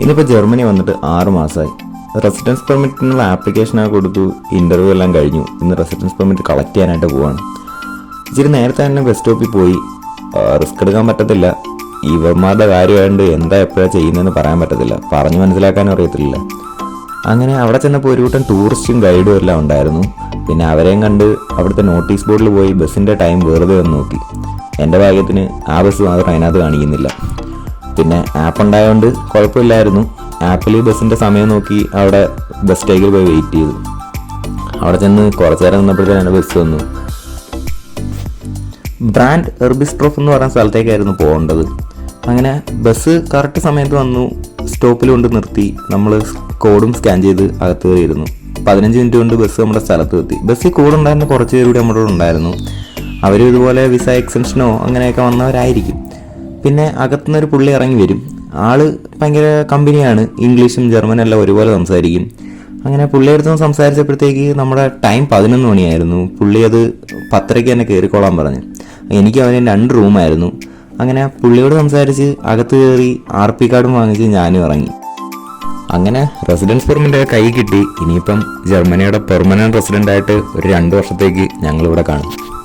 ഇനിയിപ്പോൾ ജർമ്മനി വന്നിട്ട് ആറ് മാസമായി റെസിഡൻസ് പെർമിറ്റിനുള്ള ആപ്ലിക്കേഷനൊക്കെ കൊടുത്തു. ഇന്റർവ്യൂ എല്ലാം കഴിഞ്ഞു. ഇന്ന് റെസിഡൻസ് പെർമിറ്റ് കളക്ട് ചെയ്യാനായിട്ട് പോവാണ്. ഇച്ചിരി നേരത്തെ തന്നെ ബസ് സ്റ്റോപ്പിൽ പോയി. റിസ്ക് എടുക്കാൻ പറ്റത്തില്ല. ഇവന്മാരുടെ കാര്യമായതുകൊണ്ട് എന്താ എപ്പോഴാണ് ചെയ്യുന്നതെന്ന് പറയാൻ പറ്റത്തില്ല. പറഞ്ഞു മനസ്സിലാക്കാനും അറിയത്തില്ല. അങ്ങനെ അവിടെ ചെന്നപ്പോൾ ഒരു കൂട്ടം ടൂറിസ്റ്റും ഗൈഡും എല്ലാം ഉണ്ടായിരുന്നു. പിന്നെ അവരെയും കണ്ട് അവിടുത്തെ നോട്ടീസ് ബോർഡിൽ പോയി ബസ്സിന്റെ ടൈം വെറുതെ ഒന്ന് നോക്കി. എന്റെ ഭാഗ്യത്തിന് ആ ബസ് മാത്രം അതിനകത്ത് കാണിക്കുന്നില്ല. പിന്നെ ആപ്പ് ഉണ്ടായതുകൊണ്ട് കുഴപ്പമില്ലായിരുന്നു. ആപ്പിൽ ബസ്സിന്റെ സമയം നോക്കി അവിടെ ബസ് സ്റ്റേക്കിൽ പോയി വെയിറ്റ് ചെയ്തു. അവിടെ ചെന്ന് കുറച്ച് നേരം നിന്നപ്പോഴത്തേനാണ് ബസ് വന്നു. ബ്രാൻഡ് എർബിസ്ട്രോഫ് എന്ന് പറയുന്ന സ്ഥലത്തേക്കായിരുന്നു പോകേണ്ടത്. അങ്ങനെ ബസ് കറക്റ്റ് സമയത്ത് വന്നു. സ്റ്റോപ്പിൽ കൊണ്ട് നിർത്തി. നമ്മൾ കോഡും സ്കാൻ ചെയ്ത് അകത്ത് കയറിയിരുന്നു. പതിനഞ്ച് മിനിറ്റ് കൊണ്ട് ബസ് നമ്മുടെ സ്ഥലത്ത് എത്തി. ബസ്സിൽ കൂടെ ഉണ്ടായിരുന്ന കുറച്ച് പേര് നമ്മുടെ ഉണ്ടായിരുന്നു. അവരും ഇതുപോലെ വിസ എക്സ്റ്റൻഷനോ അങ്ങനെയൊക്കെ വന്നവരായിരിക്കും. പിന്നെ അകത്തുനിന്ന് ഒരു പുള്ളി ഇറങ്ങി വരും. ആൾ ഭയങ്കര കമ്പനിയാണ്. ഇംഗ്ലീഷും ജർമ്മനും എല്ലാം ഒരുപോലെ സംസാരിക്കും. അങ്ങനെ പുള്ളിയെടുത്ത് സംസാരിച്ചപ്പോഴത്തേക്ക് നമ്മുടെ ടൈം പതിനൊന്ന് മണിയായിരുന്നു. പുള്ളി അത് പത്തരയ്ക്ക് തന്നെ കയറിക്കോളാൻ പറഞ്ഞു. എനിക്ക് അവന് രണ്ട് റൂമായിരുന്നു. അങ്ങനെ പുള്ളിയോട് സംസാരിച്ച് അകത്ത് കയറി ആർ പി കാർഡും വാങ്ങിച്ച് ഞാനും ഇറങ്ങി. അങ്ങനെ റെസിഡൻസ് പെർമിറ്റ് കൈ കിട്ടി. ഇനിയിപ്പം ജർമ്മനിയുടെ പെർമനന്റ് റെസിഡന്റ് ആയിട്ട് ഒരു രണ്ട് വർഷത്തേക്ക് ഞങ്ങളിവിടെ കാണും.